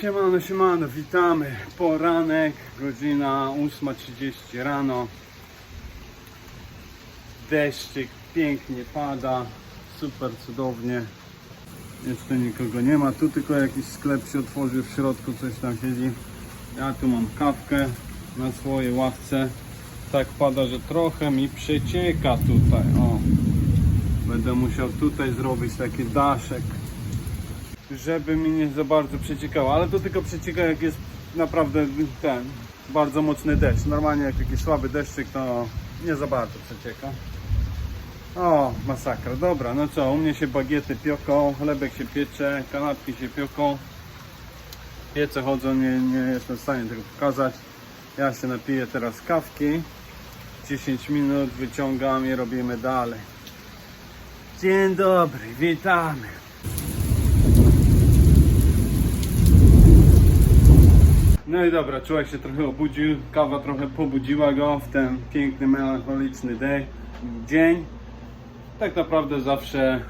Siemano, siemano, witamy. Poranek, godzina 8.30 rano. Deszczyk pięknie pada, super cudownie. Jeszcze nikogo nie ma, tu tylko jakiś sklep się otworzył w środku, coś tam siedzi. Ja tu mam kawkę na swojej ławce. Tak pada, że trochę mi przecieka tutaj. O, będę musiał tutaj zrobić taki daszek żeby mi nie za bardzo przeciekało, ale to tylko przecieka jak jest naprawdę ten bardzo mocny deszcz. Normalnie jak taki słaby deszczyk to nie za bardzo przecieka. O, masakra. Dobra, no co, u mnie się bagiety pioką, chlebek się piecze, kanapki się pioką. Piece chodzą, nie, nie jestem w stanie tego pokazać. Ja się napiję teraz kawki. 10 minut wyciągam i robimy dalej. Dzień dobry, witamy. No i dobra, człowiek się trochę obudził, kawa trochę pobudziła go w ten piękny, melancholiczny dzień. Tak naprawdę zawsze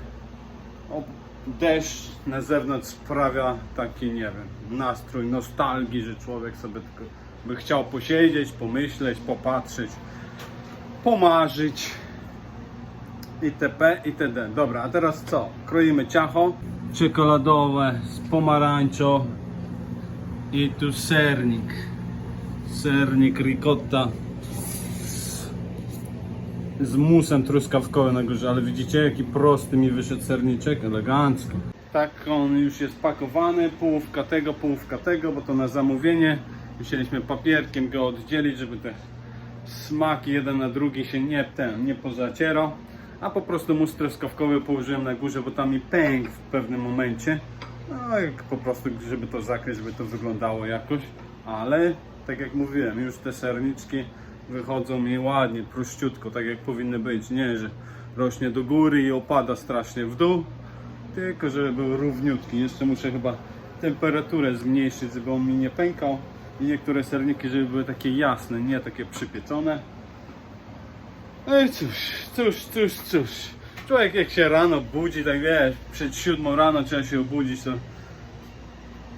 deszcz na zewnątrz sprawia taki, nie wiem, nastrój nostalgii, że człowiek sobie tylko by chciał posiedzieć, pomyśleć, popatrzeć, pomarzyć itp. itd. Dobra, a teraz co? Kroimy ciacho czekoladowe z pomarańczą i tu sernik. Sernik ricotta z, musem truskawkowym na górze, ale widzicie jaki prosty mi wyszedł serniczek, elegancko. Tak on już jest pakowany, połówka tego, połówka tego, bo to na zamówienie. Musieliśmy papierkiem go oddzielić, żeby te smaki jeden na drugi się nie, ten, nie pozacierał. A po prostu mus truskawkowy położyłem na górze, bo tam mi pękł w pewnym momencie. No jak po prostu, żeby to zakryć, żeby to wyglądało jakoś. Ale tak jak mówiłem, już te serniczki wychodzą mi ładnie, pruściutko, tak jak powinny być. Nie, że rośnie do góry i opada strasznie w dół, tylko żeby był równiutki. Jeszcze muszę chyba temperaturę zmniejszyć, żeby on mi nie pękał. I niektóre serniki, żeby były takie jasne, nie takie przypieczone. No i cóż, cóż, cóż, cóż. Człowiek jak się rano budzi, tak wiesz, przed siódmą rano trzeba się obudzić, to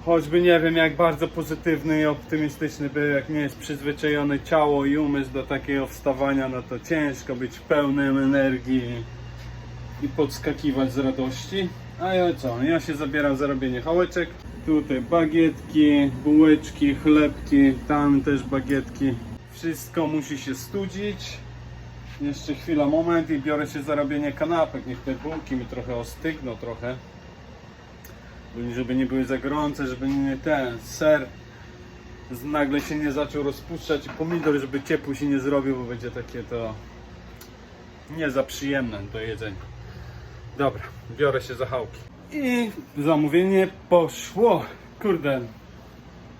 choćby nie wiem jak bardzo pozytywny i optymistyczny był, jak nie jest przyzwyczajone ciało i umysł do takiego wstawania, no to ciężko być pełnym energii i podskakiwać z radości. A ja co, ja się zabieram za robienie hałeczek. Tutaj bagietki, bułeczki, chlebki, tam też bagietki. Wszystko musi się studzić. Jeszcze chwila, moment i biorę się za robienie kanapek. Niech te bułki mi trochę ostygną trochę. Żeby nie były za gorące, żeby nie ten ser nagle się nie zaczął rozpuszczać pomidor, żeby ciepły się nie zrobił, bo będzie takie to nie za przyjemne do jedzenia. Dobra, biorę się za chałki. I zamówienie poszło. Kurde,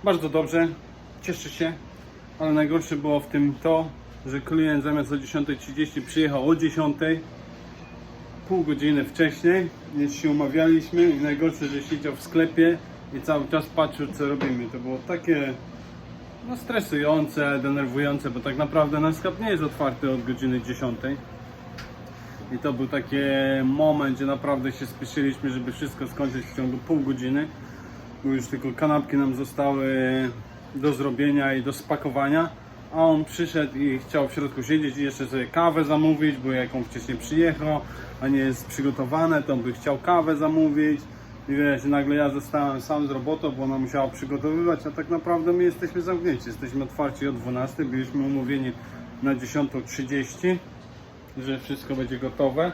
bardzo dobrze. Cieszę się. Ale najgorsze było w tym to, że klient zamiast o 10.30 przyjechał o 10.00 pół godziny wcześniej niż się umawialiśmy i najgorsze, że siedział w sklepie i cały czas patrzył co robimy. To było takie no, stresujące, denerwujące, bo tak naprawdę nasz sklep nie jest otwarty od godziny 10. I to był taki moment, gdzie naprawdę się spieszyliśmy, żeby wszystko skończyć w ciągu pół godziny. Bo już tylko kanapki nam zostały do zrobienia i do spakowania. A on przyszedł i chciał w środku siedzieć i jeszcze sobie kawę zamówić, bo jak on wcześniej przyjechał, a nie jest przygotowane, to on by chciał kawę zamówić. I wiesz, nagle ja zostałem sam z robotą, bo ona musiała przygotowywać, a tak naprawdę my jesteśmy zamknięci. Jesteśmy otwarci o 12, byliśmy umówieni na 10.30 że wszystko będzie gotowe.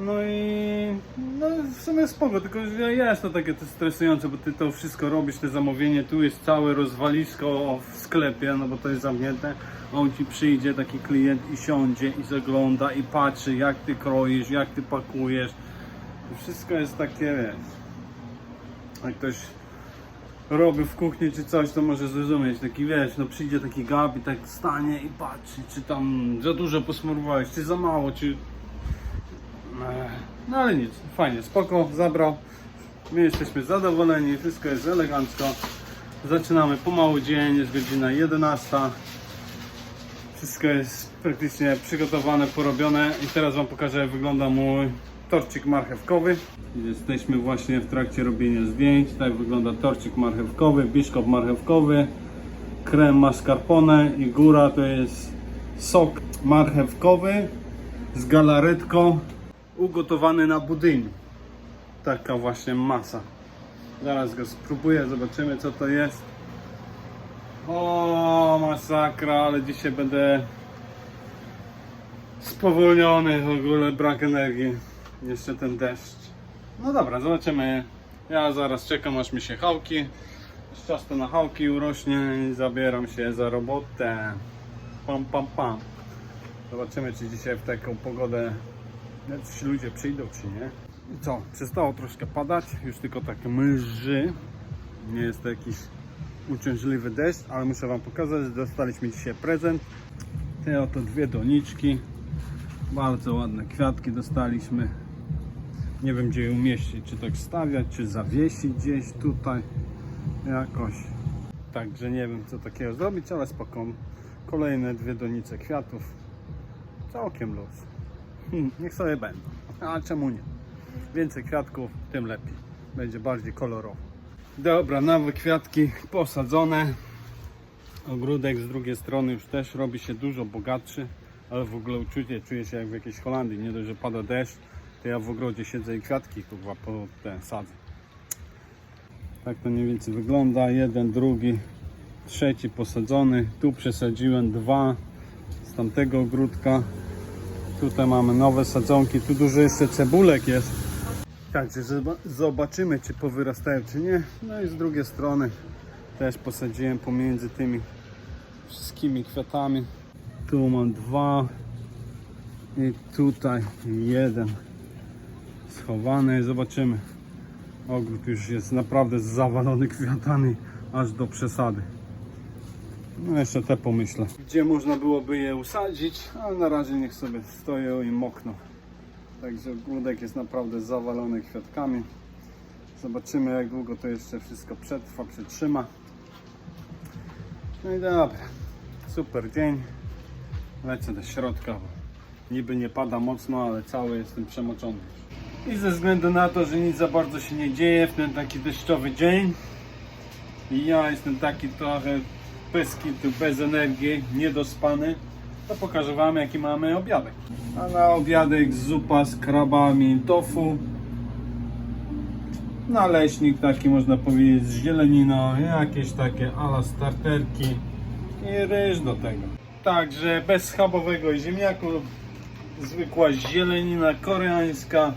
No i no w sumie spoko, tylko że jest to takie to stresujące, bo ty to wszystko robisz, te zamówienie, tu jest całe rozwalisko w sklepie, no bo to jest zamknięte. On ci przyjdzie, taki klient i siądzie i zagląda i patrzy jak ty kroisz, jak ty pakujesz. Wszystko jest takie, wiesz, jak ktoś robi w kuchni czy coś, to może zrozumieć. Taki wiesz, no przyjdzie taki gab i tak stanie i patrzy, czy tam za dużo posmarowałeś, czy za mało, czy... No ale nic, fajnie, spoko, zabrał. My jesteśmy zadowoleni, wszystko jest elegancko. Zaczynamy pomału dzień, jest godzina 11. Wszystko jest praktycznie przygotowane, porobione i teraz Wam pokażę jak wygląda mój torcik marchewkowy. Jesteśmy właśnie w trakcie robienia zdjęć. Tak wygląda torcik marchewkowy, biszkopt marchewkowy, krem mascarpone i góra to jest sok marchewkowy z galaretką ugotowany na budyniu. Taka właśnie masa. Zaraz go spróbuję, zobaczymy co to jest. O, masakra, ale dzisiaj będę spowolniony, w ogóle brak energii. Jeszcze ten deszcz. No dobra, zobaczymy. Ja zaraz czekam aż mi się chałki. Z czas to na chałki urośnie i zabieram się za robotę. Pam, pam, pam. Zobaczymy, czy dzisiaj w taką pogodę jacyś ludzie przyjdą, czy nie. I co? Przestało troszkę padać, już tylko tak mrzy. Nie jest to jakiś uciążliwy deszcz, ale muszę Wam pokazać, że dostaliśmy dzisiaj prezent. Te oto dwie doniczki. Bardzo ładne kwiatki dostaliśmy. Nie wiem gdzie je umieścić, czy tak stawiać, czy zawiesić gdzieś tutaj jakoś. Także nie wiem co takiego zrobić, ale spoko. Kolejne dwie donice kwiatów. Całkiem luz. Hmm, niech sobie będą. A czemu nie? Więcej kwiatków, tym lepiej. Będzie bardziej kolorowo. Dobra, nowe kwiatki posadzone. Ogródek z drugiej strony już też robi się dużo bogatszy, ale w ogóle uczucie czuję się jak w jakiejś Holandii. Nie dość, że pada deszcz, to ja w ogrodzie siedzę i kwiatki kurwa po te sadzę. Tak to mniej więcej wygląda. Jeden, drugi, trzeci posadzony. Tu przesadziłem dwa z tamtego ogródka. Tutaj mamy nowe sadzonki. Tu dużo jeszcze cebulek jest. Także zob- zobaczymy, czy powyrastają, czy nie. No i z drugiej strony też posadziłem pomiędzy tymi wszystkimi kwiatami. Tu mam dwa i tutaj jeden schowany. Zobaczymy. Ogród już jest naprawdę zawalony kwiatami aż do przesady. No jeszcze te pomyślę. Gdzie można byłoby je usadzić, ale na razie niech sobie stoją i mokną. Także ogródek jest naprawdę zawalony kwiatkami. Zobaczymy jak długo to jeszcze wszystko przetrwa, przetrzyma. No i dobra. Super dzień. Lecę do środka. bo Niby nie pada mocno, ale cały jestem przemoczony. I ze względu na to, że nic za bardzo się nie dzieje w ten taki deszczowy dzień ja jestem taki trochę pyski, tu bez energii, niedospany, to pokażę Wam jaki mamy obiadek. A na obiadek zupa z krabami tofu, naleśnik taki można powiedzieć z zieleniną, jakieś takie ala starterki i ryż do tego. Także bez schabowego ziemniaku, zwykła zielenina koreańska.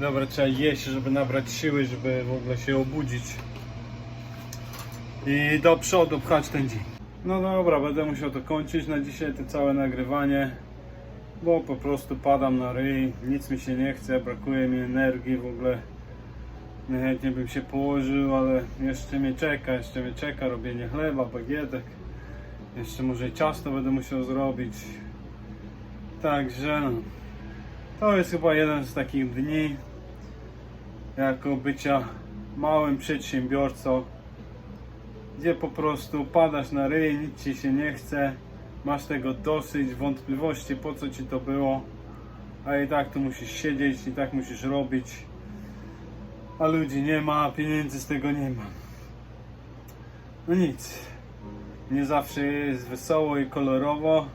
Dobra, trzeba jeść, żeby nabrać siły, żeby w ogóle się obudzić i do przodu pchać ten dzień. No dobra, będę musiał to kończyć na dzisiaj, to całe nagrywanie, bo po prostu padam na ryj, nic mi się nie chce, brakuje mi energii w ogóle. Chętnie bym się położył, ale jeszcze mnie czeka, jeszcze mnie czeka robienie chleba, bagietek. Jeszcze może ciasto będę musiał zrobić. Także no, to jest chyba jeden z takich dni jako bycia małym przedsiębiorcą, gdzie po prostu padasz na ryj, nic ci się nie chce, masz tego dosyć, wątpliwości po co ci to było, a i tak tu musisz siedzieć, i tak musisz robić, a ludzi nie ma, a pieniędzy z tego nie ma. No nic, nie zawsze jest wesoło i kolorowo.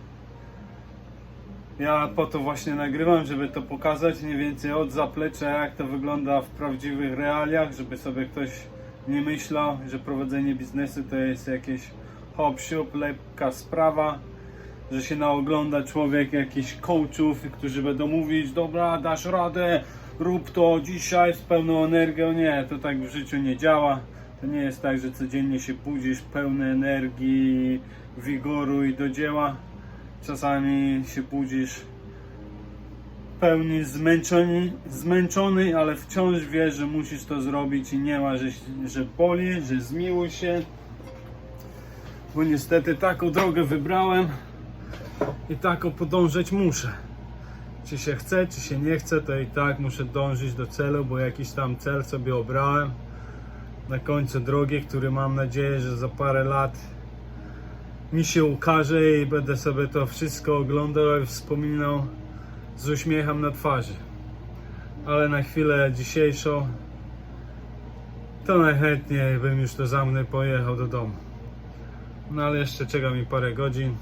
Ja po to właśnie nagrywam, żeby to pokazać mniej więcej od zaplecza, jak to wygląda w prawdziwych realiach, żeby sobie ktoś nie myślał, że prowadzenie biznesu to jest jakieś hop siup, lekka sprawa, że się naogląda człowiek jakichś coachów, którzy będą mówić, dobra, dasz radę, rób to dzisiaj z pełną energią. Nie, to tak w życiu nie działa. To nie jest tak, że codziennie się budzisz pełny energii, wigoru i do dzieła. Czasami się budzisz pełni zmęczony, zmęczony, ale wciąż wiesz, że musisz to zrobić i nie ma, że, że boli, że zmiłuj się. Bo niestety taką drogę wybrałem i taką podążać muszę. Czy się chce, czy się nie chce, to i tak muszę dążyć do celu, bo jakiś tam cel sobie obrałem na końcu drogi, który mam nadzieję, że za parę lat mi się ukaże i będę sobie to wszystko oglądał i wspominał z uśmiechem na twarzy. ale na chwilę dzisiejszą to najchętniej bym już to za mną pojechał do domu. No ale jeszcze czeka mi parę godzin.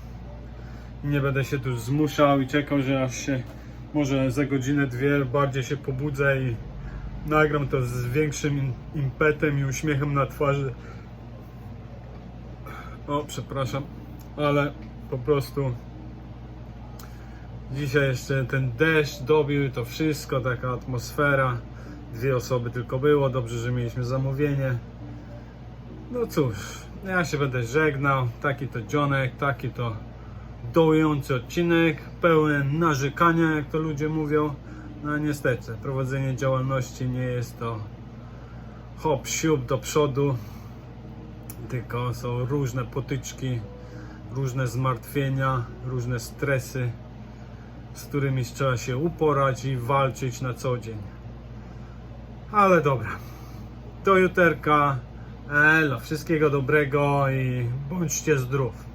Nie będę się tu zmuszał i czekał, że aż się może za godzinę, dwie bardziej się pobudzę i nagram to z większym im- impetem i uśmiechem na twarzy. O, przepraszam, ale po prostu dzisiaj jeszcze ten deszcz dobił to wszystko, taka atmosfera. Dwie osoby tylko było, dobrze, że mieliśmy zamówienie. No cóż, ja się będę żegnał. Taki to dzionek, taki to dołujący odcinek, pełen narzekania, jak to ludzie mówią. No niestety, prowadzenie działalności nie jest to hop, siup do przodu, tylko są różne potyczki, różne zmartwienia, różne stresy, z którymi trzeba się uporać i walczyć na co dzień. Ale dobra, do juterka, elo, wszystkiego dobrego i bądźcie zdrów.